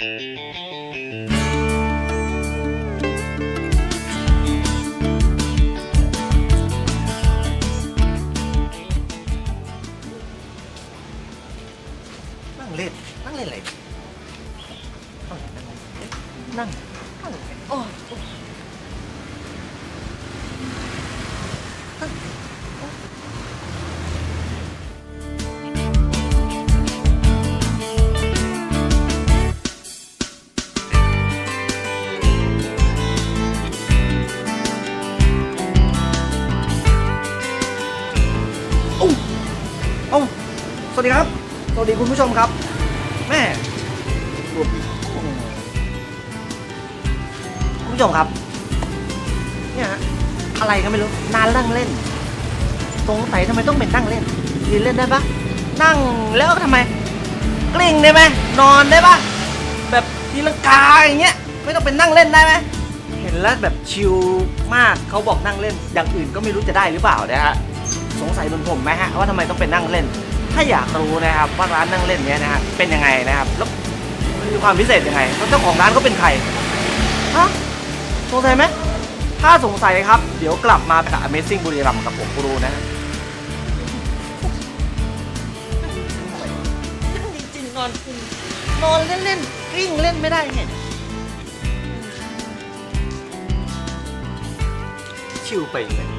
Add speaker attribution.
Speaker 1: นั่งเล่น นั่งเล่นอะไรนั่ง นั่งโอ้โอ้ โอ้สวัสดีครับ สวัสดีคุณผู้ชมครับ แม่คุณผู้ชมครับ เนี่ยฮะอะไรก็ไม่รู้นานนั่งเล่นสงสัยทำไมต้องเป็นนั่งเล่นยืนเล่นได้ปะนั่งแล้วทำไม กลิ้งได้ไหมนอนได้ปะแบบทีลังกาอย่างเงี้ยไม่ต้องเป็นนั่งเล่นได้ไหมเห็นแล้วแบบชิลมากเขาบอกนั่งเล่น อย่างอื่นก็ไม่รู้จะได้หรือเปล่านะฮะ สงสัยเหมือนผมไหมฮะว่าทำไมต้องเป็นนั่งเล่น ถ้าอยากรู้นะครับว่าร้านนั่งเล่นเนี้ยนะฮะเป็นยังไงนะครับแล้วมันมีความพิเศษยังไงแล้วเจ้าของร้านเขาเป็นใครฮะสงสัยไหมถ้าสงสัยครับ เดี๋ยวกลับมากับ Amazing บุรีรัมย์กับผมกูรูนะฮะนั่งจริงๆนอนจริงนอนเล่นๆกลิ้งเล่นไม่ได้ไงชิวไปเลย